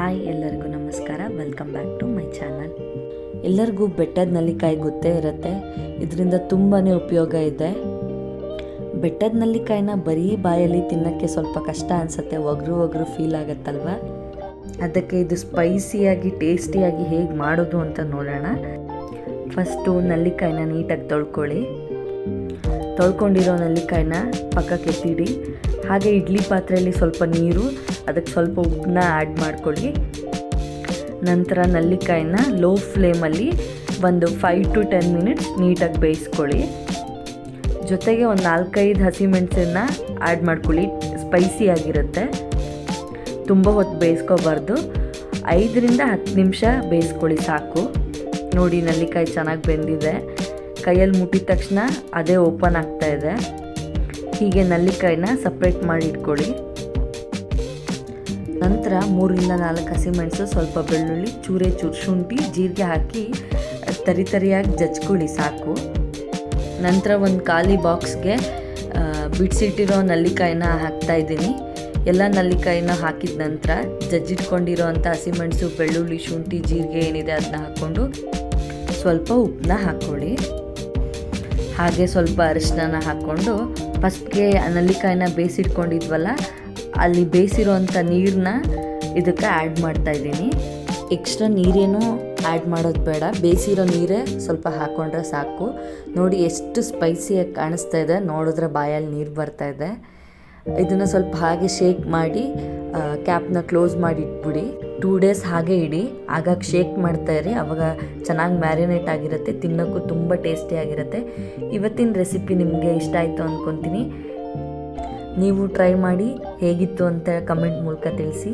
Hi, ಎಲ್ಲರಿಗೂ ನಮಸ್ಕಾರ. Welcome back to my channel ಎಲ್ಲರಿಗೂ ಬೆಟ್ಟದ ನಲ್ಲಿಕಾಯಿ ಗೊತ್ತೇ ಇರುತ್ತೆ. ಇದರಿಂದ ತುಂಬಾ ಉಪಯೋಗ ಇದೆ. ಬೆಟ್ಟದ ನಲ್ಲಿಕಾಯಿನ ಬರೀ ಬಾಯಲ್ಲಿ ತಿನ್ನೋಕ್ಕೆ ಸ್ವಲ್ಪ ಕಷ್ಟ ಅನಿಸುತ್ತೆ. ಒಗರು ಒಗರು ಫೀಲ್ ಆಗುತ್ತಲ್ವ? ಅದಕ್ಕೆ ಇದು ಸ್ಪೈಸಿಯಾಗಿ ಟೇಸ್ಟಿಯಾಗಿ ಹೇಗೆ ಮಾಡೋದು ಅಂತ ನೋಡೋಣ. ಫಸ್ಟು ನಲ್ಲಿಕಾಯಿನ ನೀಟಾಗಿ ತೊಳ್ಕೊಳ್ಳಿ. ತೊಳ್ಕೊಂಡಿರೋ ನಲ್ಲಿಕಾಯಿನ ಪಕ್ಕಕ್ಕೆ ಎತ್ತಿಡಿ ಹಾಗೆ ಇಡ್ಲಿ ಪಾತ್ರೆಯಲ್ಲಿ ಸ್ವಲ್ಪ ನೀರು, ಅದಕ್ಕೆ ಸ್ವಲ್ಪ ಉಪ್ಪನ್ನ ಆ್ಯಡ್ ಮಾಡ್ಕೊಳ್ಳಿ. ನಂತರ ನಲ್ಲಿಕಾಯಿನ ಲೋ ಫ್ಲೇಮಲ್ಲಿ ಒಂದು ಫೈವ್ ಟು ಟೆನ್ ಮಿನಿಟ್ಸ್ ನೀಟಾಗಿ ಬೇಯಿಸ್ಕೊಳ್ಳಿ. ಜೊತೆಗೆ ಒಂದು ನಾಲ್ಕೈದು ಹಸಿಮೆಣಸನ್ನ ಆ್ಯಡ್ ಮಾಡ್ಕೊಳ್ಳಿ ಸ್ಪೈಸಿ ಆಗಿರುತ್ತೆ. ತುಂಬ ಹೊತ್ತು ಬೇಯಿಸ್ಕೋಬಾರ್ದು. ಐದರಿಂದ ಹತ್ತು ನಿಮಿಷ ಬೇಯಿಸ್ಕೊಳ್ಳಿ ಸಾಕು. ನೋಡಿ, ನಲ್ಲಿಕಾಯಿ ಚೆನ್ನಾಗಿ ಬೆಂದಿದೆ. ಕೈಯಲ್ಲಿ ಮುಟ್ಟಿದ ತಕ್ಷಣ ಅದೇ ಓಪನ್ ಆಗ್ತಾ ಇದೆ. ಹೀಗೆ ನಲ್ಲಿಕಾಯಿನ ಸಪ್ರೇಟ್ ಮಾಡಿ ಇಟ್ಕೊಳ್ಳಿ. ನಂತರ ಮೂರಿಂದ ನಾಲ್ಕು ಹಸಿಮೆಣಸು ಸ್ವಲ್ಪ ಬೆಳ್ಳುಳ್ಳಿ, ಚೂರೆ ಚೂರು ಶುಂಠಿ, ಜೀರಿಗೆ ಹಾಕಿ ತರಿ ತರಿಯಾಗಿ ಜಜ್ಕೊಳ್ಳಿ, ಸಾಕು. ನಂತರ ಒಂದು ಖಾಲಿ ಬಾಕ್ಸ್ಗೆ ಬಿಡಿಸಿಟ್ಟಿರೋ ನಲ್ಲಿಕಾಯಿನ ಹಾಕ್ತಾ ಇದ್ದೀನಿ. ಎಲ್ಲ ನಲ್ಲಿಕಾಯಿನ ಹಾಕಿದ ನಂತರ ಜಜ್ಜಿಟ್ಕೊಂಡಿರೋ ಅಂಥ ಹಸಿಮೆಣಸು ಬೆಳ್ಳುಳ್ಳಿ, ಶುಂಠಿ, ಜೀರಿಗೆ ಏನಿದೆ ಅದನ್ನ ಹಾಕ್ಕೊಂಡು ಸ್ವಲ್ಪ ಉಪ್ಪನ್ನ ಹಾಕ್ಕೊಳ್ಳಿ. ಹಾಗೆ ಸ್ವಲ್ಪ ಅರಿಶಿನ ಹಾಕ್ಕೊಂಡು ಫಸ್ಟ್ಗೆ ನಲ್ಲಿಕಾಯಿನ ಬೇಯಿಸಿಟ್ಕೊಂಡಿದ್ವಲ್ಲ, ಅಲ್ಲಿ ಬೇಯಿಸಿರೋಂಥ ನೀರನ್ನ ಇದಕ್ಕೆ ಆ್ಯಡ್ ಮಾಡ್ತಾ ಇದ್ದೀನಿ. ಎಕ್ಸ್ಟ್ರಾ ನೀರೇನು ಆ್ಯಡ್ ಮಾಡೋದು ಬೇಡ. ಬೇಯಿಸಿರೋ ನೀರೇ ಸ್ವಲ್ಪ ಹಾಕ್ಕೊಂಡ್ರೆ ಸಾಕು. ನೋಡಿ ಎಷ್ಟು ಸ್ಪೈಸಿಯಾಗಿ ಕಾಣಿಸ್ತಾ ಇದೆ. ನೋಡಿದ್ರೆ ಬಾಯಲ್ಲಿ ನೀರು ಬರ್ತಾ ಇದೆ. ಇದನ್ನು ಸ್ವಲ್ಪ ಹಾಗೆ ಶೇಕ್ ಮಾಡಿ ಕ್ಯಾಪ್ನ ಕ್ಲೋಸ್ ಮಾಡಿ ಇಟ್ಬಿಡಿ ಟೂ ಡೇಸ್ ಹಾಗೆ ಇಡಿ. ಆಗಾಗ ಶೇಕ್ ಮಾಡ್ತಾ ಇರಿ. ಅವಾಗ ಚೆನ್ನಾಗಿ ಮ್ಯಾರಿನೇಟ್ ಆಗಿರುತ್ತೆ. ತಿನ್ನೋಕ್ಕೂ ತುಂಬ ಟೇಸ್ಟಿಯಾಗಿರುತ್ತೆ ಇವತ್ತಿನ ರೆಸಿಪಿ ನಿಮಗೆ ಇಷ್ಟ ಆಯಿತು ಅಂದ್ಕೊತೀನಿ ನೀವು ಟ್ರೈ ಮಾಡಿ ಹೇಗಿತ್ತು ಅಂತ ಕಮೆಂಟ್ ಮೂಲಕ ತಿಳಿಸಿ.